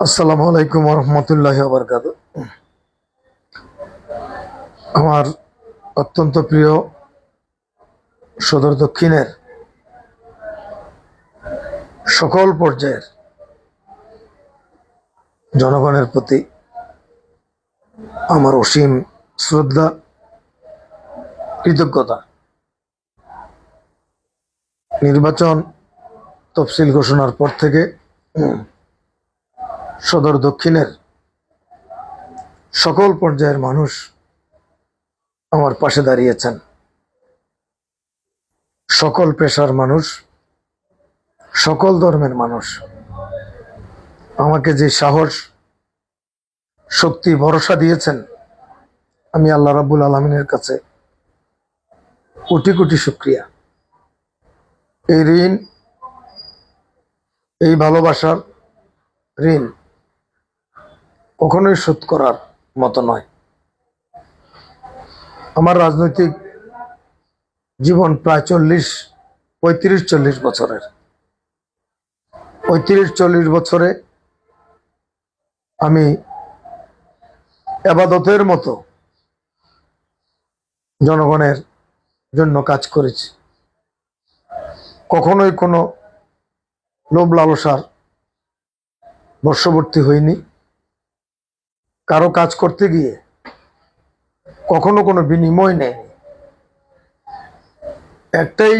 আসসালামু আলাইকুম রহমতুল্লাহ বরকাত আমার অত্যন্ত প্রিয় সদর দক্ষিণের সকল পর্যায়ের জনগণের প্রতি আমার অসীম শ্রদ্ধা, কৃতজ্ঞতা। নির্বাচন তফসিল ঘোষণার পর থেকে সদর দক্ষিণের সকল পর্যায়ের মানুষ আমার পাশে দাঁড়িয়েছেন। সকল পেশার মানুষ, সকল ধর্মের মানুষ, আমাকে যে সাহস, শক্তি, ভরসা দিয়েছেন, আমি আল্লাহ রাবুল আলমিনের কাছে কোটি কোটি শুক্রিয়া। এই ঋণ এই ভালোবাসার ঋণ কখনোই শোধ করার মতো নয়। আমার রাজনৈতিক জীবন প্রায় চল্লিশ, পঁয়ত্রিশ, চল্লিশ বছরের। পঁয়ত্রিশ, চল্লিশ বছরে আমি আবাদতের মতো জনগণের জন্য কাজ করেছি। কখনোই কোনো লোভ লালসার বর্ষবর্তী হইনি কারও কাজ করতে গিয়ে কখনো কোনো বিনিময় নেয়নি। একটাই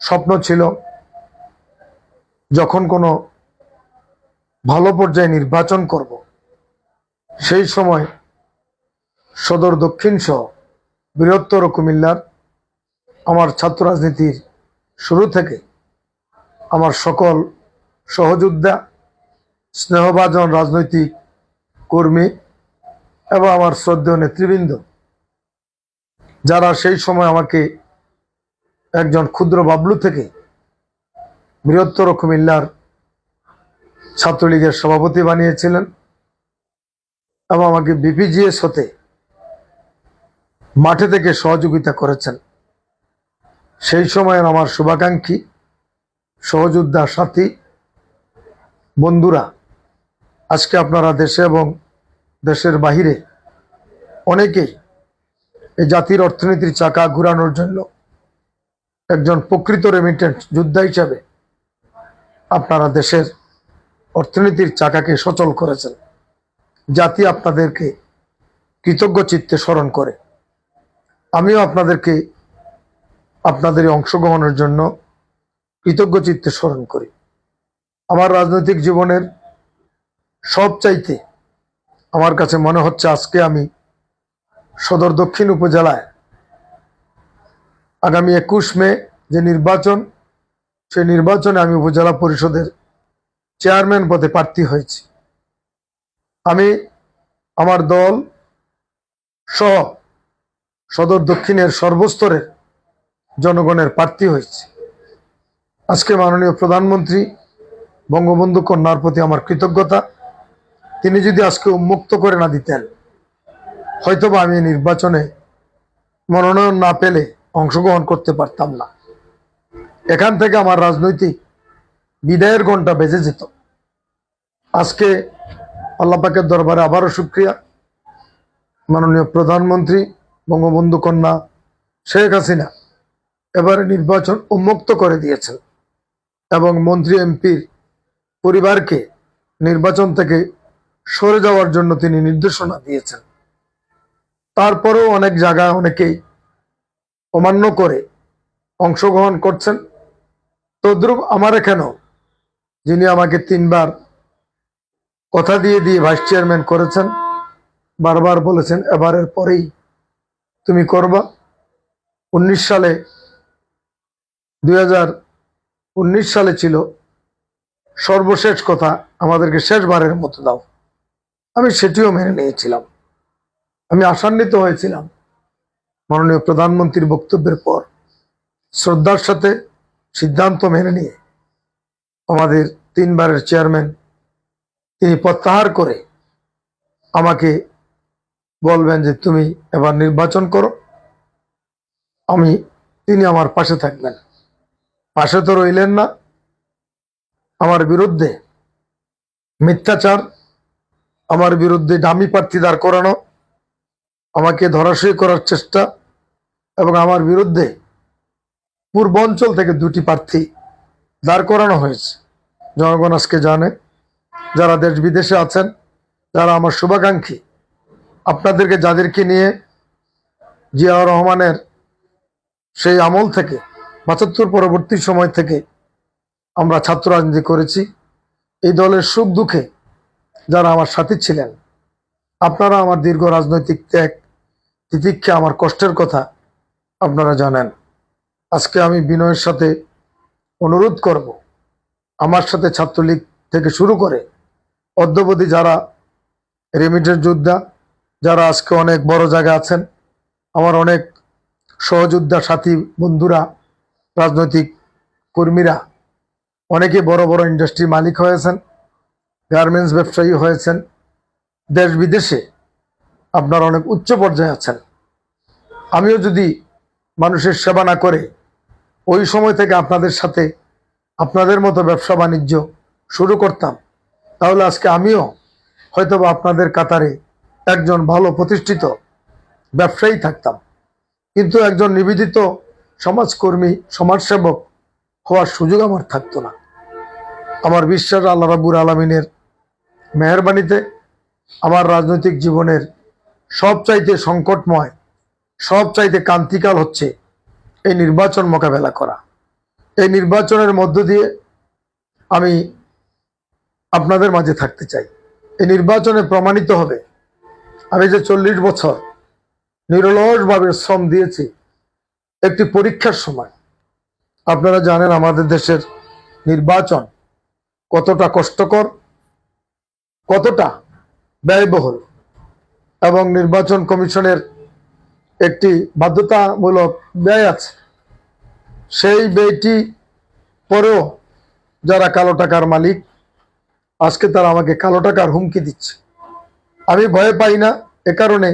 স্বপ্ন ছিল যখন কোনো ভালো পর্যায়ে নির্বাচন করব, সেই সময় সদর দক্ষিণ সহ বৃহত্তর কুমিল্লার আমার ছাত্র রাজনীতির শুরু থেকে আমার সকল সহযোদ্ধা, স্নেহভাজন রাজনৈতিক কর্মী এবং আমার শ্রদ্ধেয় নেতৃবৃন্দ, যারা সেই সময় আমাকে একজন ক্ষুদ্র বাবলু থেকে বৃহত্তর কুমিল্লার ছাত্রলীগের সভাপতি বানিয়েছিলেন এবং আমাকে বিপিজিএস হতে মাঠে থেকে সহযোগিতা করেছেন। সেই সময়ের আমার শুভাকাঙ্ক্ষী সহযোদ্ধা সাথী। বন্ধুরা, আজকে আপনারা দেশে এবং দেশের বাহিরে অনেকেই এই জাতির অর্থনীতির চাকা ঘুরানোর জন্য একজন প্রকৃত রেমিটেন্ট যোদ্ধা হিসাবে আপনারা দেশের অর্থনীতির চাকাকে সচল করেছেন। জাতি আপনাদেরকে কৃতজ্ঞ চিত্তে স্মরণ করে। আমিও আপনাদেরকে আপনাদের অংশগ্রহণের জন্য কৃতজ্ঞ চিত্তে স্মরণ করি। আমার রাজনৈতিক জীবনের সব চাইতে আমার কাছে মনে হচ্ছে আজকে আমি সদর দক্ষিণ উপজেলায় আগামী একুশ মে যে নির্বাচন সেই নির্বাচনে আমি উপজেলা পরিষদের চেয়ারম্যান পদে প্রার্থী হয়েছি। আমি, আমার দল সহ সদর দক্ষিণের সর্বস্তরের জনগণের প্রার্থী হয়েছে। আজকে মাননীয় প্রধানমন্ত্রী, বঙ্গবন্ধু কন্যার প্রতি আমার কৃতজ্ঞতা। তিনি যদি আজকে উন্মুক্ত করে না দিতেন, হয়তোবা আমি নির্বাচনে মনোনয়ন না পেলে অংশগ্রহণ করতে পারতাম না। এখান থেকে আমার রাজনৈতিক বিদায়ের ঘণ্টা বেজে যেত। আজকে আল্লাপাকের দরবারে আবারও শুক্রিয়া। মাননীয় প্রধানমন্ত্রী, বঙ্গবন্ধু কন্যা শেখ হাসিনা এবারে নির্বাচন উন্মুক্ত করে দিয়েছেন। এবং মন্ত্রী এমপির পরিবারকে নির্বাচন থেকে সরে যাওয়ার জন্য তিনি নির্দেশনা দিয়েছেন। তারপরেও অনেক জায়গায় অনেকেই অমান্য করে অংশগ্রহণ করছেন। তদ্রুপ আমার এখানেও যিনি আমাকে তিনবার কথা দিয়ে দিয়ে ভাইস চেয়ারম্যান করেছেন, বারবার বলেছেন, এবারের পরেই তুমি করবা। উনিশ সালে দু হাজার উনিশ সালে ছিল। সর্বশেষ কথা আমাদেরকে শেষবারের মতো দাও। আমি সেটিও মেনে নিয়েছিলাম। আমি আশান্বিত হয়েছিলাম মাননীয় প্রধানমন্ত্রীর বক্তব্যের পর। শ্রদ্ধার সাথে সিদ্ধান্ত মেনে নিয়ে আমাদের তিনবারের চেয়ারম্যান তিনি প্রত্যাহার করে আমাকে বলবেন যে তুমি এবার নির্বাচন করো। আমি, তিনি আমার পাশে থাকবেন। পাশে তো রইলেন না। আমার বিরুদ্ধে মিথ্যাচার, আমার বিরুদ্ধে দামি প্রার্থী দাঁড় করানো, আমাকে ধরাশয়ী করার চেষ্টা এবং আমার বিরুদ্ধে পূর্বাঞ্চল থেকে দুটি প্রার্থী দাঁড় করানো হয়েছে। জনগণ আজকে জানে, যারা দেশ বিদেশে আছেন, যারা আমার শুভাকাঙ্ক্ষী, আপনাদেরকে যাদেরকে নিয়ে জিয়াউর রহমানের সেই আমল থেকে পঁচাত্তর পরবর্তী সময় থেকে আমরা ছাত্র রাজনীতি করেছি। এই দলের সুখ দুঃখে যারা আমার সাথী ছিলেন, আপনারা আমার দীর্ঘ রাজনৈতিক ত্যাগ, তিতিক্ষা আমার কষ্টের কথা আপনারা জানেন। আজকে আমি বিনয়ের সাথে অনুরোধ করব, আমার সাথে ছাত্রলীগ থেকে শুরু করে অদ্যবধি যারা রেমিটের যোদ্ধা, যারা আজকে অনেক বড় জায়গা আছেন, আমার অনেক সহযোদ্ধা, সাথী, বন্ধুরা রাজনৈতিক কর্মীরা অনেকে বড় বড় ইন্ডাস্ট্রি মালিক হয়েছেন গার্মেন্টস ব্যবসায়ী হয়েছেন, দেশ বিদেশে আপনারা অনেক উচ্চ পর্যায়ে আছেন। আমিও যদি মানুষের সেবা না করে, ওই সময় থেকে আপনাদের সাথে আপনাদের মতো ব্যবসা বাণিজ্য শুরু করতাম, তাহলে আজকে আমিও হয়তোবা আপনাদের কাতারে একজন ভালো প্রতিষ্ঠিত ব্যবসায়ী থাকতাম। কিন্তু একজন নিবেদিত সমাজকর্মী, সমাজসেবক হওয়ার সুযোগ আমার থাকতো না। আমার বিশ্বাস আল্লাহ রাবুর আলমিনের মেহরবানিতে আমার রাজনৈতিক জীবনের সবচাইতে সংকটময়, সবচাইতে কান্তিকাল হচ্ছে এই নির্বাচন মোকাবেলা করা। এই নির্বাচনের মধ্য দিয়ে আমি আপনাদের মাঝে থাকতে চাই। এই নির্বাচনে প্রমাণিত হবে, আমি যে চল্লিশ বছর নিরলসভাবে শ্রম দিয়েছি একটি পরীক্ষার সময়। আপনারা জানেন আমাদের দেশের নির্বাচন কতটা কষ্টকর, কতটা ব্যয়বহুল এবং নির্বাচন কমিশনের একটি বাধ্যতামূলক ব্যয় আছে। সেই ব্যয়টি পরেও যারা কালো টাকার মালিক, আজকে তারা আমাকে কালো টাকার হুমকি দিচ্ছে। আমি ভয় পাই না, এ কারণে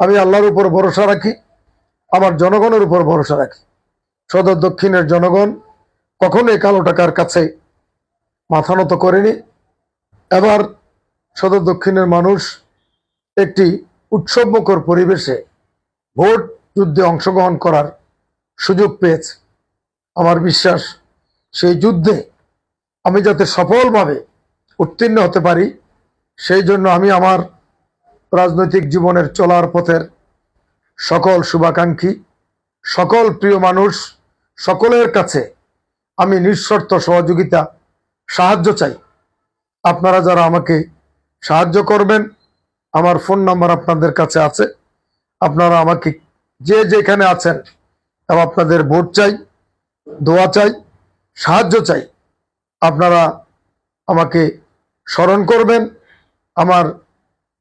আমি আল্লাহর উপর ভরসা রাখি। আমার জনগণের উপর ভরসা রাখি। সদর দক্ষিণের জনগণ কখনোই কালো টাকার কাছে মাথা নত করেনি। এবার সদর দক্ষিণের মানুষ একটি উৎসবমুখর পরিবেশে ভোট যুদ্ধে অংশগ্রহণ করার সুযোগ পেয়েছে। আমার বিশ্বাস, সেই যুদ্ধে আমি যাতে সফলভাবে উত্তীর্ণ হতে পারি, সেই জন্য আমি আমার রাজনৈতিক জীবনের চলার পথের সকল শুভাকাঙ্ক্ষী, সকল প্রিয় মানুষ, সকলের কাছে আমি নিঃশর্ত সহযোগিতা, সাহায্য চাই। আপনারা যারা আমাকে সাহায্য করবেন, আমার ফোন নাম্বার আপনাদের কাছে আছে। আপনারা আমাকে যে যেখানে আছেন আপনাদের ভোট চাই, দোয়া চাই, সাহায্য চাই। আপনারা আমাকে স্মরণ করবেন। আমার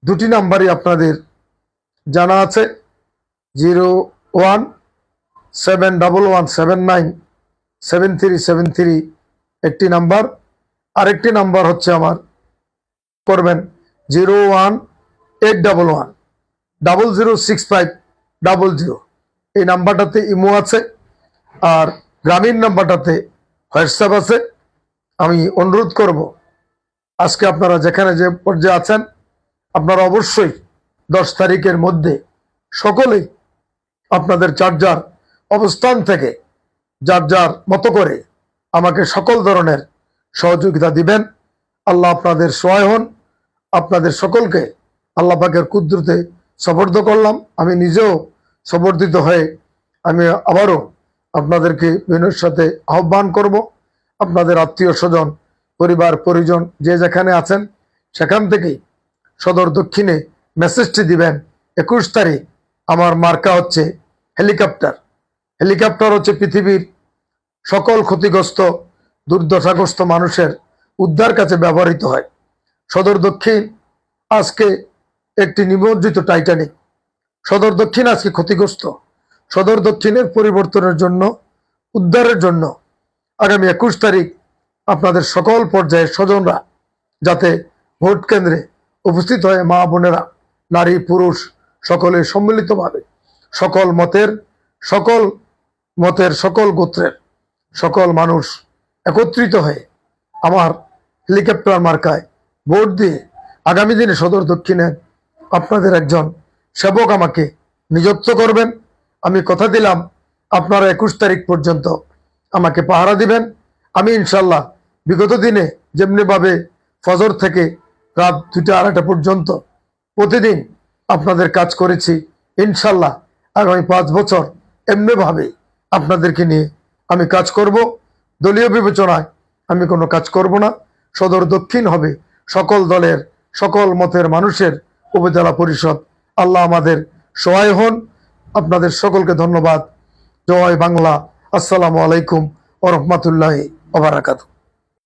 দুটি নাম্বারই আপনাদের জানা আছে। Zero one seven double one seven nine seven three seven three একটি নাম্বার। আরেকটি নাম্বার হচ্ছে আমার করবেন zero one eight double one double zero six five double zero এই নাম্বারটাতে ইমো আছে আর গ্রামীণ নাম্বারটাতে হোয়াটসঅ্যাপ আছে। আমি অনুরোধ করব, আজকে আপনারা যেখানে যে পর্যায়ে আছেন, আপনারা অবশ্যই দশ তারিখের মধ্যে সকলেই আপনাদের যার যার অবস্থান থেকে, যার যার মতো করে আমাকে সকল ধরনের সহযোগিতা দিবেন। আল্লাহ আপনাদের সহায় হন। আপনাদের সকলকে আল্লাহ পাকের কুদ্রুতে সবর্দ করলাম। আমি নিজেও সমর্থিত হয়ে আমি আবারও আপনাদেরকে বিনয়ের সাথে আহ্বান করব। আপনাদের আত্মীয় স্বজন, পরিবার, পরিজন যে যেখানে আছেন, সেখান থেকেই সদর দক্ষিণে মেসেজটি দিবেন। একুশ তারিখ আমার মার্কা হচ্ছে হেলিকপ্টার। হেলিকপ্টার হচ্ছে পৃথিবীর সকল ক্ষতিগ্রস্ত, দুর্দশাগ্রস্ত মানুষের উদ্ধার কাছে ব্যবহৃত হয়। সদর দক্ষিণ আজকে একটি নিমজ্জিত টাইটানিক। সদর দক্ষিণ আজকে ক্ষতিগ্রস্ত। সদর দক্ষিণের পরিবর্তনের জন্য, উদ্ধারের জন্য আগামী একুশ তারিখ আপনাদের সকল পর্যায়ের স্বজনরা যাতে ভোট কেন্দ্রে উপস্থিত হয়ে, মা বোনেরা, নারী, পুরুষ, সকলে সম্মিলিতভাবে। সকল মতের সকল মতের সকল গোত্রের, সকল মানুষ একত্রিত হয়ে আমার হেলিকপ্টার মার্কায় ভোট দিয়ে আগামী দিনে সদর দক্ষিণে আপনাদের একজন সেবক আমাকে নিযুক্ত করবেন। আমি কথা দিলাম, আপনারা একুশ তারিখ পর্যন্ত আমাকে পাহারা দিবেন। আমি ইনশাল্লাহ বিগত দিনে যেমনিভাবে ফজর থেকে রাত দুটা আড়াইটা পর্যন্ত প্রতিদিন আপনাদের কাজ করেছি ইনশাল্লাহ আগামী পাঁচ বছর এমনিভাবে আপনাদেরকে নিয়ে আমি কাজ করব। দলীয় বিবেচনায় আমি কোনো কাজ করব না। সদর দক্ষিণ হবে সকল দলের, সকল মতের মানুষের উপজেলা পরিষদ। আল্লাহ আমাদের সহায় হন। আপনাদের সকলকে ধন্যবাদ। জয় বাংলা। আসসালামু আলাইকুম ও রহমতুল্লাহ ওবরাকাতু